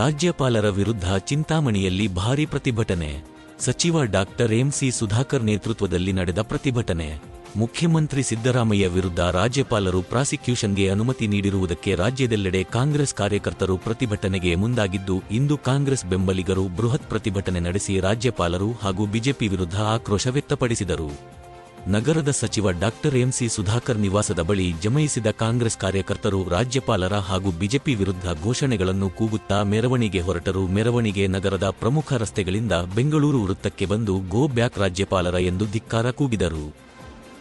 ರಾಜ್ಯಪಾಲರ ವಿರುದ್ಧ ಚಿಂತಾಮಣಿಯಲ್ಲಿ ಭಾರೀ ಪ್ರತಿಭಟನೆ. ಸಚಿವ ಡಾಕ್ಟರ್ ಎಂಸಿ ಸುಧಾಕರ್ ನೇತೃತ್ವದಲ್ಲಿ ನಡೆದ ಪ್ರತಿಭಟನೆ. ಮುಖ್ಯಮಂತ್ರಿ ಸಿದ್ದರಾಮಯ್ಯ ವಿರುದ್ಧ ರಾಜ್ಯಪಾಲರು ಪ್ರಾಸಿಕ್ಯೂಷನ್ಗೆ ಅನುಮತಿ ನೀಡಿರುವುದಕ್ಕೆ ರಾಜ್ಯದೆಲ್ಲೆಡೆ ಕಾಂಗ್ರೆಸ್ ಕಾರ್ಯಕರ್ತರು ಪ್ರತಿಭಟನೆಗೆ ಮುಂದಾಗಿದ್ದು, ಇಂದು ಕಾಂಗ್ರೆಸ್ ಬೆಂಬಲಿಗರು ಬೃಹತ್ ಪ್ರತಿಭಟನೆ ನಡೆಸಿ ರಾಜ್ಯಪಾಲರು ಹಾಗೂ ಬಿಜೆಪಿ ವಿರುದ್ಧ ಆಕ್ರೋಶ ವ್ಯಕ್ತಪಡಿಸಿದರು. ನಗರದ ಸಚಿವ ಡಾಕ್ಟರ್ ಎಂಸಿ ಸುಧಾಕರ್ ನಿವಾಸದ ಬಳಿ ಜಮಯಿಸಿದ ಕಾಂಗ್ರೆಸ್ ಕಾರ್ಯಕರ್ತರು ರಾಜ್ಯಪಾಲರ ಹಾಗೂ ಬಿಜೆಪಿ ವಿರುದ್ಧ ಘೋಷಣೆಗಳನ್ನು ಕೂಗುತ್ತಾ ಮೆರವಣಿಗೆ ಹೊರಟರು. ಮೆರವಣಿಗೆ ನಗರದ ಪ್ರಮುಖ ರಸ್ತೆಗಳಿಂದ ಬೆಂಗಳೂರು ವೃತ್ತಕ್ಕೆ ಬಂದು ಗೋ ಬ್ಯಾಕ್ ರಾಜ್ಯಪಾಲರ ಎಂದು ಧಿಕ್ಕಾರ ಕೂಗಿದರು.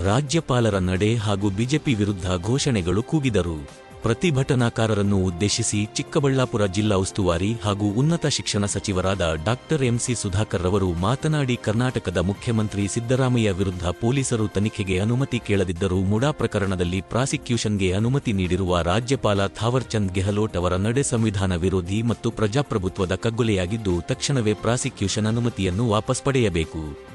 ರಾಜ್ಯಪಾಲರ ನಡೆ ಹಾಗೂ ಬಿಜೆಪಿ ವಿರುದ್ಧ ಘೋಷಣೆಗಳು ಕೂಗಿದರು. ಪ್ರತಿಭಟನಾಕಾರರನ್ನು ಉದ್ದೇಶಿಸಿ ಚಿಕ್ಕಬಳ್ಳಾಪುರ ಜಿಲ್ಲಾ ಉಸ್ತುವಾರಿ ಹಾಗೂ ಉನ್ನತ ಶಿಕ್ಷಣ ಸಚಿವರಾದ ಡಾಕ್ಟರ್ ಎಂಸಿ ಸುಧಾಕರ್ ರವರು ಮಾತನಾಡಿ, ಕರ್ನಾಟಕದ ಮುಖ್ಯಮಂತ್ರಿ ಸಿದ್ದರಾಮಯ್ಯ ವಿರುದ್ಧ ಪೊಲೀಸರು ತನಿಖೆಗೆ ಅನುಮತಿ ಕೇಳದಿದ್ದರೂ ಮುಡಾ ಪ್ರಕರಣದಲ್ಲಿ ಪ್ರಾಸಿಕ್ಯೂಷನ್ಗೆ ಅನುಮತಿ ನೀಡಿರುವ ರಾಜ್ಯಪಾಲ ಥಾವರ್ಚಂದ್ ಗೆಹ್ಲೋಟ್ ಅವರ ನಡೆ ಸಂವಿಧಾನ ವಿರೋಧಿ ಮತ್ತು ಪ್ರಜಾಪ್ರಭುತ್ವದ ಕಗ್ಗೊಲೆಯಾಗಿದ್ದು, ತಕ್ಷಣವೇ ಪ್ರಾಸಿಕ್ಯೂಷನ್ ಅನುಮತಿಯನ್ನು ವಾಪಸ್ ಪಡೆಯಬೇಕು.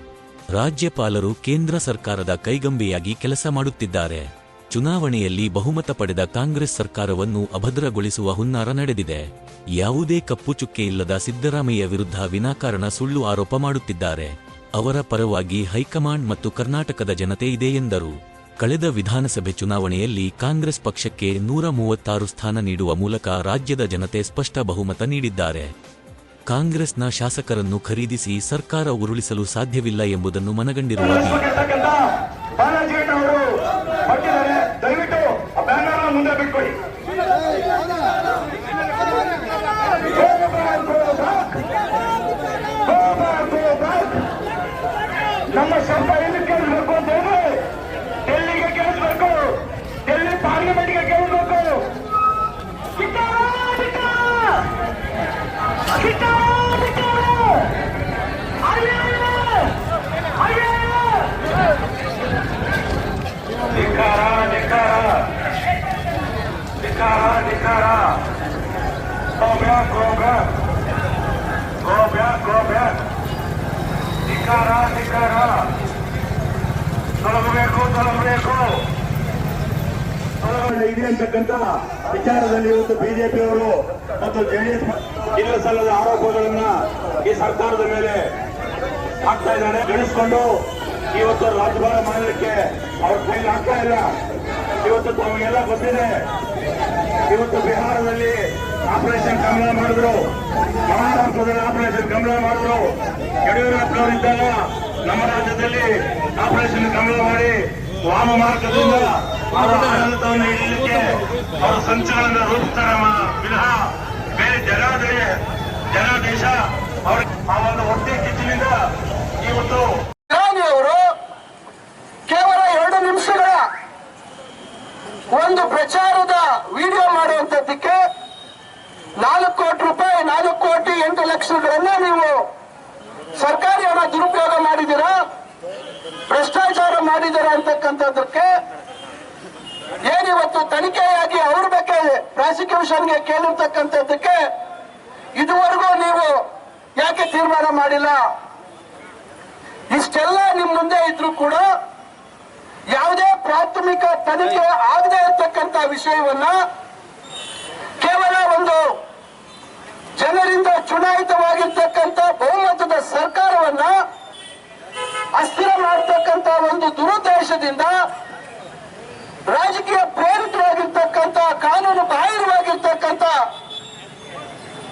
ರಾಜ್ಯಪಾಲರು ಕೇಂದ್ರ ಸರ್ಕಾರದ ಕೈಗಂಬೆಯಾಗಿ ಕೆಲಸ ಮಾಡುತ್ತಿದ್ದಾರೆ. ಚುನಾವಣೆಯಲ್ಲಿ ಬಹುಮತ ಪಡೆದ ಕಾಂಗ್ರೆಸ್ ಸರ್ಕಾರವನ್ನು ಅಭದ್ರಗೊಳಿಸುವ ಹುನ್ನಾರ ನಡೆದಿದೆ. ಯಾವುದೇ ಕಪ್ಪು ಚುಕ್ಕೆ ಇಲ್ಲದ ಸಿದ್ದರಾಮಯ್ಯ ವಿರುದ್ಧ ವಿನಾಕಾರಣ ಸುಳ್ಳು ಆರೋಪ ಮಾಡುತ್ತಿದ್ದಾರೆ. ಅವರ ಪರವಾಗಿ ಹೈಕಮಾಂಡ್ ಮತ್ತು ಕರ್ನಾಟಕದ ಜನತೆ ಇದೆ ಎಂದರು. ಕಳೆದ ವಿಧಾನಸಭೆ ಚುನಾವಣೆಯಲ್ಲಿ ಕಾಂಗ್ರೆಸ್ ಪಕ್ಷಕ್ಕೆ ನೂರ ಮೂವತ್ತಾರು ಸ್ಥಾನ ನೀಡುವ ಮೂಲಕ ರಾಜ್ಯದ ಜನತೆ ಸ್ಪಷ್ಟ ಬಹುಮತ ನೀಡಿದ್ದಾರೆ. ಕಾಂಗ್ರೆಸ್ನ ಶಾಸಕರನ್ನು ಖರೀದಿಸಿ ಸರ್ಕಾರ ಉರುಳಿಸಲು ಸಾಧ್ಯವಿಲ್ಲ ಎಂಬುದನ್ನು ಮನಗಂಡಿರುವ ನಮ್ಮ ಶಬ್ದ ಎಲ್ಲಿ ಕೇಳಿಸ್ಬೇಕು ಅಂತ ಹೇಳಿ ಡೆಲ್ಲಿಗೆ ಕೇಳಿಸ್ಬೇಕು ಡೆಲ್ಲಿ ಪಾರ್ಲಿಮೆಂಟ್ಗೆ ಕೇಳಿಸ್ಬೇಕು ಧಿಕ್ಕಾರ, ಧಿಕ್ಕಾರ. ಧಿಕ್ಕಾರ, ಧಿಕ್ಕಾರ. ಅಯ್ಯೋ, ಅಯ್ಯೋ. ಧಿಕ್ಕಾರ ಧಿಕ್ಕಾರ ಧಿಕ್ಕಾರ ಧಿಕ್ಕಾರ go back go back go back go back ಧಿಕ್ಕಾರ ಧಿಕ್ಕಾರ ಇದೆ ಅಂತಕ್ಕಂಥ ವಿಚಾರದಲ್ಲಿ ಇವತ್ತು ಬಿಜೆಪಿಯವರು ಮತ್ತು ಜೆಡಿಎಸ್ ಇಲ್ಲ ಸಲ್ಲದ ಆರೋಪಗಳನ್ನ ಈ ಸರ್ಕಾರದ ಮೇಲೆ ಹಾಕ್ತಾ ಇದ್ದಾರೆ. ಗಳಿಸ್ಕೊಂಡು ಇವತ್ತು ರಾಜ್ಯಭಾರ ಮಾಡಲಿಕ್ಕೆ ಅವ್ರ ಕೈಲಿ ಆಗ್ತಾ ಇಲ್ಲ. ಇವತ್ತು ತಮಗೆಲ್ಲ ಗೊತ್ತಿದೆ. ಇವತ್ತು ಬಿಹಾರದಲ್ಲಿ ಆಪರೇಷನ್ ಕಮಲ ಮಾಡಿದ್ರು. ಮಹಾರಾಷ್ಟ್ರದಲ್ಲಿ ಆಪರೇಷನ್ ಕಮಲ ಮಾಡಿದ್ರು. ಯಡಿಯೂರಪ್ಪನವರಿದ್ದಾಗ ನಮ್ಮ ರಾಜ್ಯದಲ್ಲಿ ಆಪರೇಷನ್ ಕಮಲ ಮಾಡಿ ವಾಮ ಮಾರ್ಗದಿಂದ ಅವರ ಆಡಳಿತವನ್ನು ಇಡಲಿಕ್ಕೆ ಅವರ ಸಂಚುಗಳನ್ನು ರೂಪಿಸ್ತಾರೆ ವಿನಃ ಬೇರೆ ಜನಾದೇಶ ಜನಾದೇಶ ಅವ್ರ ಆ ಒಂದು ಒಟ್ಟೆ ಕಿಚ್ಚಿನಿಂದ ಇವತ್ತು ಅವರು ಕೇವಲ ಎರಡು ನಿಮಿಷಗಳ ಒಂದು ಪ್ರಚಾರದ ವಿಡಿಯೋ ಮಾಡುವಂತದ್ದಕ್ಕೆ ನಾಲ್ಕು ಕೋಟಿ ರೂಪಾಯಿ, ನಾಲ್ಕು ಕೋಟಿ ಎಂಟು ಲಕ್ಷಗಳನ್ನ ನೀವು ಸರ್ಕಾರಿ ಹಣ ದುರುಪಯೋಗ ಭ್ರಷ್ಟಾಚಾರ ಮಾಡಿದ್ದಾರೆ ಅಂತಕ್ಕಂಥದ್ದಕ್ಕೆ ಏನಿವತ್ತು ತನಿಖೆಯಾಗಿ ಅವ್ರ ಬಗ್ಗೆ ಪ್ರಾಸಿಕ್ಯೂಷನ್ಗೆ ಕೇಳಿರ್ತಕ್ಕಂಥದ್ದಕ್ಕೆ ಇದುವರೆಗೂ ನೀವು ಯಾಕೆ ತೀರ್ಮಾನ ಮಾಡಿಲ್ಲ? ಇಷ್ಟೆಲ್ಲ ನಿಮ್ ಮುಂದೆ ಇದ್ರು ಕೂಡ ಯಾವುದೇ ಪ್ರಾಥಮಿಕ ತನಿಖೆ ಆಗದೆ ಇರತಕ್ಕಂತ ವಿಷಯವನ್ನ ಕೇವಲ ಒಂದು ಜನರಿಂದ ಚುನಾಯಿತವಾಗಿರ್ತಕ್ಕಂಥ ಬಹುಮತದ ಸರ್ಕಾರವನ್ನ ಒಂದು ದುರುದ್ದೇಶದಿಂದ ರಾಜಕೀಯ ಪ್ರೇರಿತವಾಗಿರ್ತಕ್ಕಂಥ, ಕಾನೂನು ಬಾಹಿರವಾಗಿರ್ತಕ್ಕಂಥ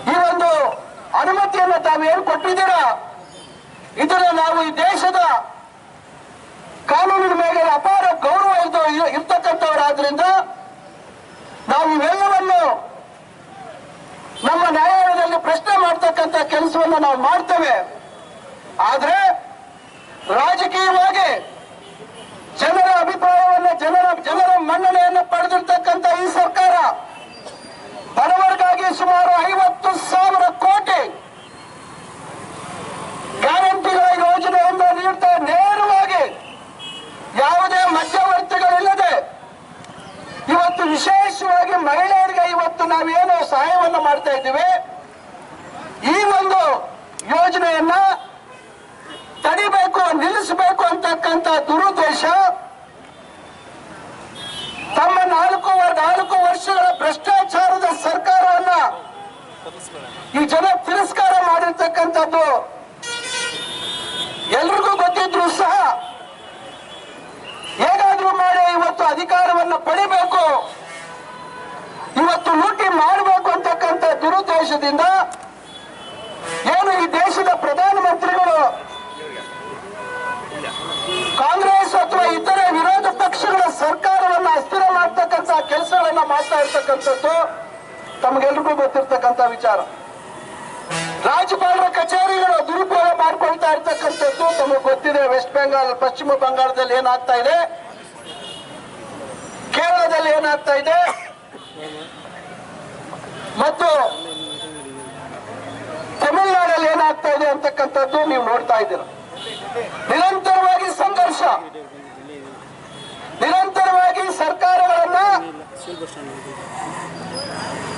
ಈ ಒಂದು ಅನುಮತಿಯನ್ನು ತಾವೇನು ಕೊಟ್ಟಿದ್ದೀರಾ? ಇದರ ನಾವು ಈ ದೇಶದ ಕಾನೂನಿನ ಮೇಲೆ ಅಪಾರ ಗೌರವ ಇರ್ತ- ಇರ್ತಕ್ಕಂಥವರಾದ್ರಿಂದ ನಾವು ಇವೆಲ್ಲವನ್ನು ನಮ್ಮ ನ್ಯಾಯಾಲಯದಲ್ಲಿ ಪ್ರಶ್ನೆ ಮಾಡ್ತಕ್ಕಂಥ ಕೆಲಸವನ್ನು ನಾವು ಮಾಡ್ತೇವೆ. ಆದ್ರೆ ರಾಜಕೀಯವಾಗಿ ಯೋಜನೆಯನ್ನ ತಡಿಬೇಕು, ನಿಲ್ಲಿಸಬೇಕು ಅಂತಕ್ಕಂಥ ದುರುದ್ದೇಶ ತಮ್ಮ ನಾಲ್ಕು ನಾಲ್ಕು ವರ್ಷಗಳ ಭ್ರಷ್ಟಾಚಾರದ ಸರ್ಕಾರವನ್ನ ಈ ಜನ ತಿರಸ್ಕಾರ ಮಾಡಿರ್ತಕ್ಕಂಥದ್ದು ಎಲ್ರಿಗೂ ಗೊತ್ತಿದ್ರು ಸಹ ಹೇಗಾದ್ರೂ ಮಾಡಿ ಇವತ್ತು ಅಧಿಕಾರವನ್ನು ಪಡಿಬೇಕು, ಇವತ್ತು ಲೂಟಿ ಮಾಡಬೇಕು ಅಂತಕ್ಕಂಥ ದುರುದ್ದೇಶದಿಂದ ದೇಶದ ಪ್ರಧಾನಮಂತ್ರಿಗಳು ಕಾಂಗ್ರೆಸ್ ಅಥವಾ ಇತರೆ ವಿರೋಧ ಪಕ್ಷಗಳ ಸರ್ಕಾರವನ್ನ ಅಸ್ಥಿರ ಮಾಡ್ತಕ್ಕಂಥ ಕೆಲಸಗಳನ್ನ ಮಾಡ್ತಾ ಇರ್ತಕ್ಕಂಥದ್ದು ತಮಗೆಲ್ರಿಗೂ ಗೊತ್ತಿರ್ತಕ್ಕಂಥ ವಿಚಾರ. ರಾಜ್ಯಪಾಲರ ಕಚೇರಿಗಳು ದುರುಪಯೋಗ ಮಾಡ್ಕೊಳ್ತಾ ಇರ್ತಕ್ಕಂಥದ್ದು ತಮಗೆ ಗೊತ್ತಿದೆ. ವೆಸ್ಟ್ ಬೆಂಗಾಲ್ ಪಶ್ಚಿಮ ಬಂಗಾಳದಲ್ಲಿ ಏನಾಗ್ತಾ ಇದೆ? ಕೇರಳದಲ್ಲಿ ಏನಾಗ್ತಾ ಇದೆ? ಮತ್ತು ಏನಾಗ್ತಾ ಇದೆ ಅಂತಕ್ಕಂಥದ್ದು ನೀವು ನೋಡ್ತಾ ಇದ್ದೀರ. ನಿರಂತರವಾಗಿ ಸಂಘರ್ಷ. ನಿರಂತರವಾಗಿ ಸರ್ಕಾರಗಳನ್ನ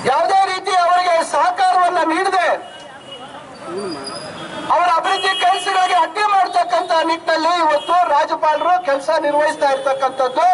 ಯಾವುದೇ ರೀತಿ ಅವರಿಗೆ ಸಹಕಾರವನ್ನ ನೀಡದೆ ಅವರ ಅಭಿವೃದ್ಧಿ ಕೆಲಸಗಳಿಗೆ ಅಡ್ಡಿ ಮಾಡತಕ್ಕಂತ ನಿಟ್ಟಿನಲ್ಲಿ ಇವತ್ತು ರಾಜ್ಯಪಾಲರು ಕೆಲಸ ನಿರ್ವಹಿಸ್ತಾ ಇರ್ತಕ್ಕಂಥದ್ದು